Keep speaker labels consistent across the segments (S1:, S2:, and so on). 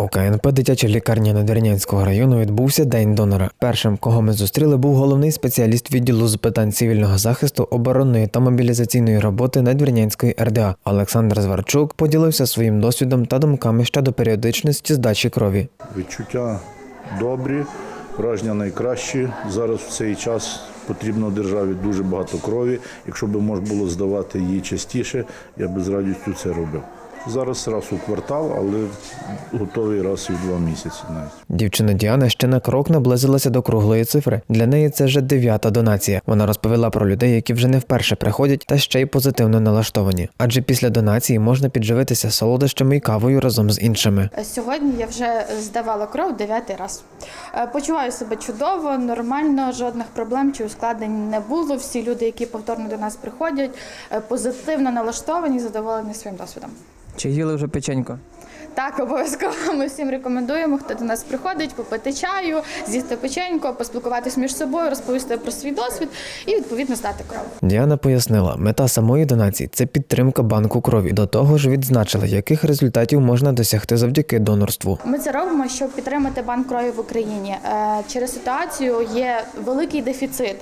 S1: У КНП дитяча лікарня Надвірнянського району відбувся день донора. Першим, кого ми зустріли, був головний спеціаліст відділу з питань цивільного захисту, оборонної та мобілізаційної роботи Надвірнянської РДА Олександр Зварчук поділився своїм досвідом та думками щодо періодичності здачі крові.
S2: Відчуття добрі, враження найкращі. Зараз в цей час потрібно державі дуже багато крові. Якщо б можна було здавати її частіше, я би з радістю це робив. Зараз раз у квартал, але готовий раз у два місяці навіть.
S1: Дівчина Діана ще на крок наблизилася до круглої цифри. Для неї це вже дев'ята донація. Вона розповіла про людей, які вже не вперше приходять та ще й позитивно налаштовані. Адже після донації можна підживитися солодощами і кавою разом з іншими.
S3: Сьогодні я вже здавала кров дев'ятий раз. Е, Почуваю себе чудово, нормально, жодних проблем чи ускладнень не було. Всі люди, які повторно до нас приходять, е, позитивно налаштовані, задоволені своїм досвідом.
S4: Чи їли вже печенько?
S3: Так, обов'язково ми всім рекомендуємо, хто до нас приходить, попити чаю, з'їсти печенько, поспілкуватись між собою, розповісти про свій досвід і відповідно здати кров.
S1: Діана пояснила, мета самої донації це підтримка банку крові. До того ж, відзначила, яких результатів можна досягти завдяки донорству.
S3: Ми це робимо, щоб підтримати банк крові в Україні. Е, Через ситуацію є великий дефіцит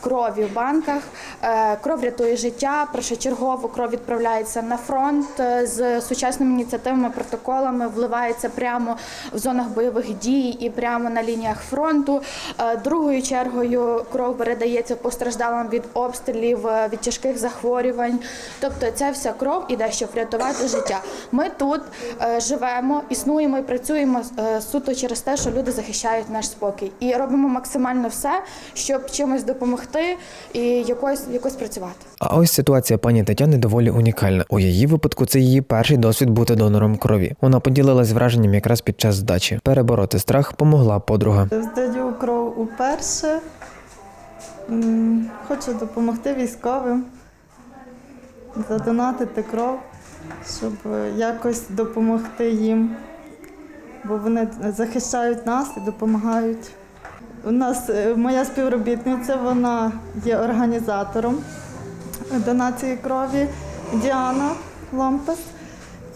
S3: крові в банках. Е, Кров рятує життя. Першочергово кров відправляється на фронт е, з сучасними ініціативами, протоколами, вливається прямо в зонах бойових дій і прямо на лініях фронту. Е, Другою чергою кров передається постраждалим від обстрілів, е, від тяжких захворювань. Тобто ця вся кров іде, щоб врятувати життя. Ми тут е, живемо, існуємо і працюємо суто через те, що люди захищають наш спокій, і робимо максимально все, щоб чимось допомогти і якось якось працювати.
S1: А ось ситуація пані Тетяни доволі унікальна. У її випадку це її перший досвід бути донором крові. Вона поділилась враженням якраз під час здачі. Перебороти страх помогла подруга.
S5: Здаю кров уперше. Хочу допомогти військовим, задонатити кров, щоб якось допомогти їм, бо вони захищають нас і допомагають. У нас е, моя співробітниця, вона є організатором донації крові Діана Ломпес.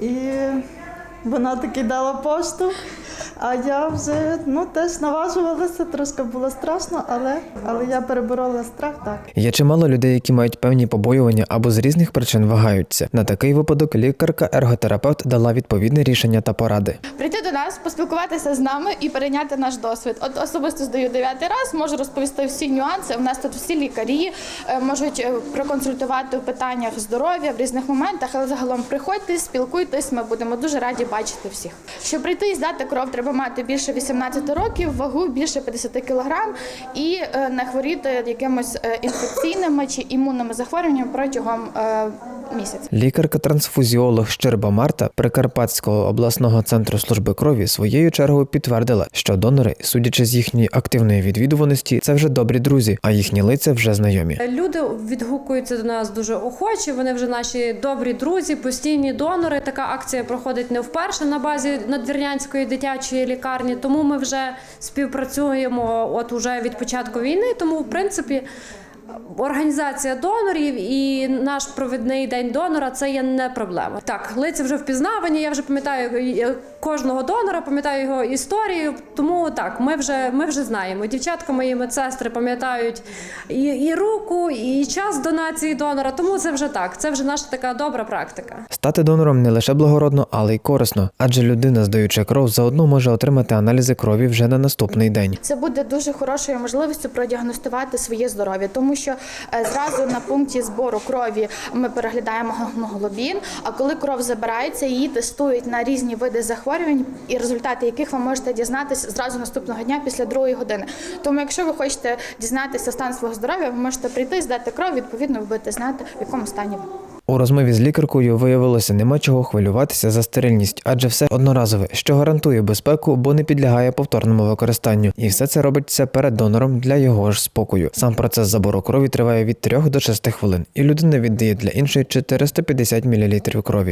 S5: І вона таки дала пошту. А я вже ну теж наважувалася, трошки було страшно, але, але я переборола страх так.
S1: Є чимало людей, які мають певні побоювання або з різних причин вагаються. На такий випадок лікарка-ерготерапевт дала відповідне рішення та поради.
S3: Прийти до нас, поспілкуватися з нами і перейняти наш досвід. От особисто здаю дев'ятий раз, можу розповісти всі нюанси. У нас тут всі лікарі е, можуть е, проконсультувати у питаннях здоров'я в різних моментах, але загалом приходьте, спілкуйтесь. Ми будемо дуже раді бачити всіх. Щоб прийти і здати кров, треба мати більше 18 років, вагу більше 50 кг і е, не хворіти якимось е, інфекційними чи імунними захворюваннями протягом е, місяця.
S1: Лікарка-трансфузіолог Щерба Марта Прикарпатського обласного центру служби крові своєю чергою підтвердила, що донори, судячи з їхньої активної відвідуваності, це вже добрі друзі, а їхні лиця вже знайомі.
S6: Люди відгукуються до нас дуже охоче. Вони вже наші добрі друзі, постійні донори. Така акція проходить не вперше на базі Надвірнянської дитячої лікарні. Тому ми вже співпрацюємо от уже від початку війни. Тому, в принципі. Організація донорів і наш провідний день донора це є не проблема. Так, лиця вже впізнавані. Я вже пам'ятаю е, кожного донора, пам'ятаю його історію. Тому так, ми вже ми вже знаємо. Дівчатка мої медсестри пам'ятають і, і руку, і час донації донора. Тому це вже так. Це вже наша така добра практика.
S1: Стати донором не лише благородно, але й корисно, адже людина, здаючи кров, заодно може отримати аналізи крові вже на наступний день.
S3: Це буде дуже хорошою можливістю продіагностувати своє здоров'я, тому що е, зразу на пункті збору крові ми переглядаємо гемоглобін. А коли кров забирається, її тестують на різні види захворювань, і результати яких ви можете дізнатися зразу наступного дня після другої години. Тому, якщо ви хочете дізнатися стан свого здоров'я, ви можете прийти, здати кров. Відповідно, ви будете знати, в якому стані ви.
S1: У розмові з лікаркою виявилося, нема чого хвилюватися за стерильність, адже все одноразове, що гарантує безпеку, бо не підлягає повторному використанню. І все це робиться перед донором для його ж спокою. Сам процес забору крові триває від 3 до 6 хвилин, і людина віддає для іншої 450 мл крові.